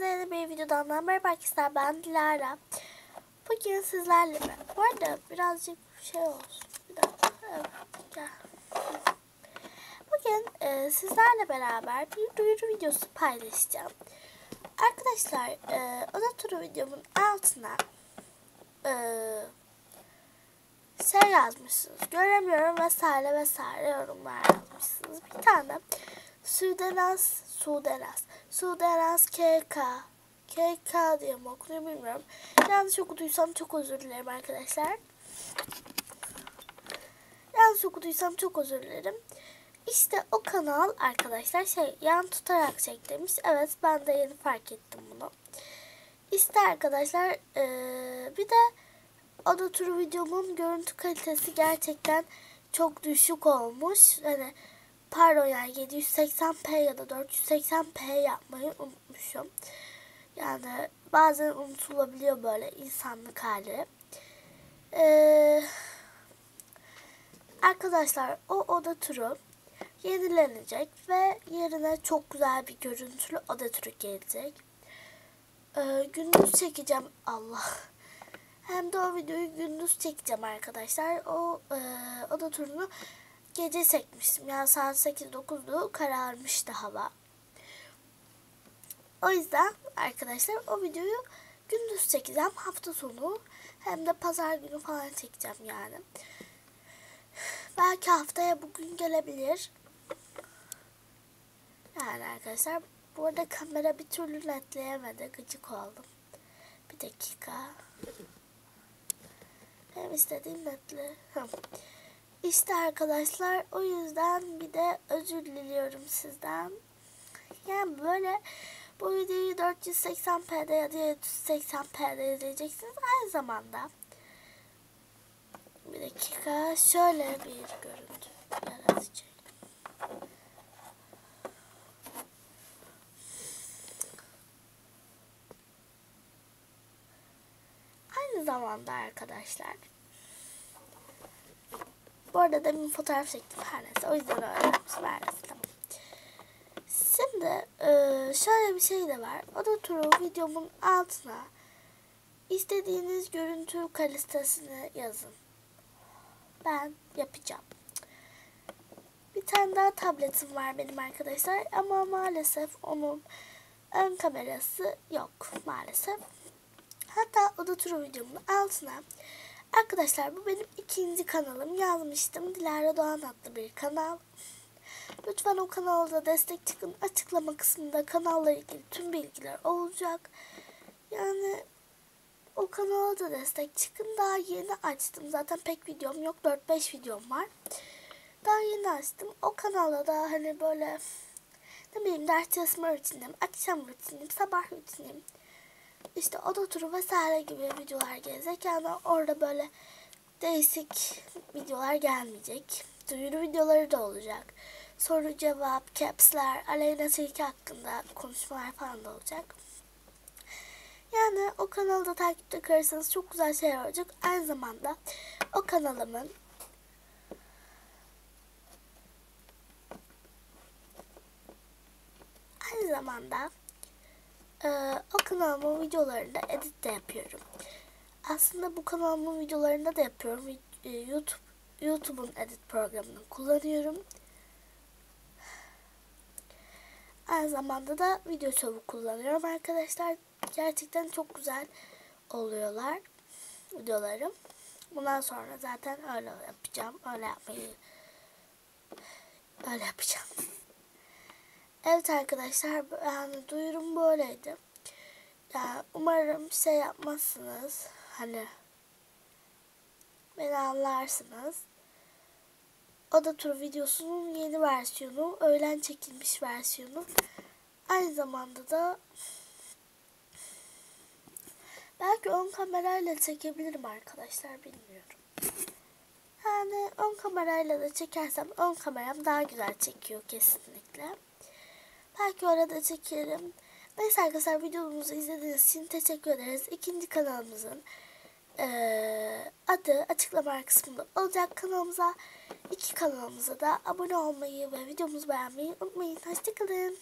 Yeni bir videodan merhaba arkadaşlar ben Dilara. Bugün sizlerle mi? Bu arada birazcık şey olsun. Bugün e, sizlerle beraber bir duyuru videosu paylaşacağım. Arkadaşlar e, oda turu videomun altına e, şey yazmışsınız. Göremiyorum vesaire vesaire yorumlar yazmışsınız. Bir tane Sudenas, Sudenas, Sudenas KK, KK diye mi okunuyor bilmiyorum. Yanlış okuduysam çok özür dilerim arkadaşlar. Yanlış okuduysam çok özür dilerim. İşte o kanal arkadaşlar şey yan tutarak çek. Evet ben de yeni fark ettim bunu. İşte arkadaşlar ee, bir de oda videomun görüntü kalitesi gerçekten çok düşük olmuş. Hani pardon yani 780p ya da 480p yapmayı unutmuşum. Yani bazen unutulabiliyor böyle insanlık hali. Ee, arkadaşlar o oda turu yenilenecek ve yerine çok güzel bir görüntülü oda turu gelecek. Ee, gündüz çekeceğim Allah. Hem de o videoyu gündüz çekeceğim arkadaşlar. O e, oda turunu gece çekmiştim. Yani saat 8-9'du kararmıştı hava. O yüzden arkadaşlar o videoyu gündüz çekeceğim hafta sonu. Hem de pazar günü falan çekeceğim yani. Belki haftaya bugün gelebilir. Yani arkadaşlar bu arada kamera bir türlü netleyemedi. Gıcık oldum. Bir dakika. Hem istediğim netli. İşte arkadaşlar o yüzden bir de özür diliyorum sizden. Yani böyle bu videoyu 480p'de ya da 780p'de izleyeceksiniz. Aynı zamanda bir dakika şöyle bir görüntü yaratacağım. Aynı zamanda arkadaşlar bu arada demin fotoğraf çektim her neyse. O yüzden yapmışım her neyse tamam. Şimdi e, şöyle bir şey de var. Oda turu videomun altına istediğiniz görüntü kalitesini yazın. Ben yapacağım. Bir tane daha tabletim var benim arkadaşlar ama maalesef onun ön kamerası yok maalesef. Hatta oda turu videomun altına Arkadaşlar bu benim ikinci kanalım. Yazmıştım. Dilara Doğan adlı bir kanal. Lütfen o kanalda destek çıkın. Açıklama kısmında kanalla ilgili tüm bilgiler olacak. Yani o kanala da destek çıkın. Daha yeni açtım. Zaten pek videom yok. 4-5 videom var. Daha yeni açtım. O kanalda da hani böyle ne bileyim ders çalışma rutinim, akşam rutinim, sabah rutinim işte oda turu vesaire gibi videolar gelecek. Yani orada böyle değişik videolar gelmeyecek. Duyuru videoları da olacak. Soru cevap, capsler, Aleyna Tilki hakkında konuşmalar falan da olacak. Yani o kanalda takipte kalırsanız çok güzel şeyler olacak. Aynı zamanda o kanalımın aynı zamanda ee, o kanalımın videolarında edit de yapıyorum. Aslında bu kanalımın videolarında da yapıyorum. E, YouTube YouTube'un edit programını kullanıyorum. Aynı zamanda da video çabuk kullanıyorum arkadaşlar. Gerçekten çok güzel oluyorlar videolarım. Bundan sonra zaten öyle yapacağım. Öyle yapmayı öyle yapacağım. Evet arkadaşlar yani duyurum böyleydi. Yani umarım şey yapmazsınız. Hani beni anlarsınız. Oda tur videosunun yeni versiyonu, öğlen çekilmiş versiyonu. Aynı zamanda da belki ön kamerayla çekebilirim arkadaşlar bilmiyorum. Yani ön kamerayla da çekersem ön kameram daha güzel çekiyor kesinlikle. Belki orada çekerim. Neyse arkadaşlar videomuzu izlediğiniz için teşekkür ederiz. İkinci kanalımızın e, adı açıklama kısmında olacak kanalımıza. iki kanalımıza da abone olmayı ve videomuzu beğenmeyi unutmayın. Hoşçakalın.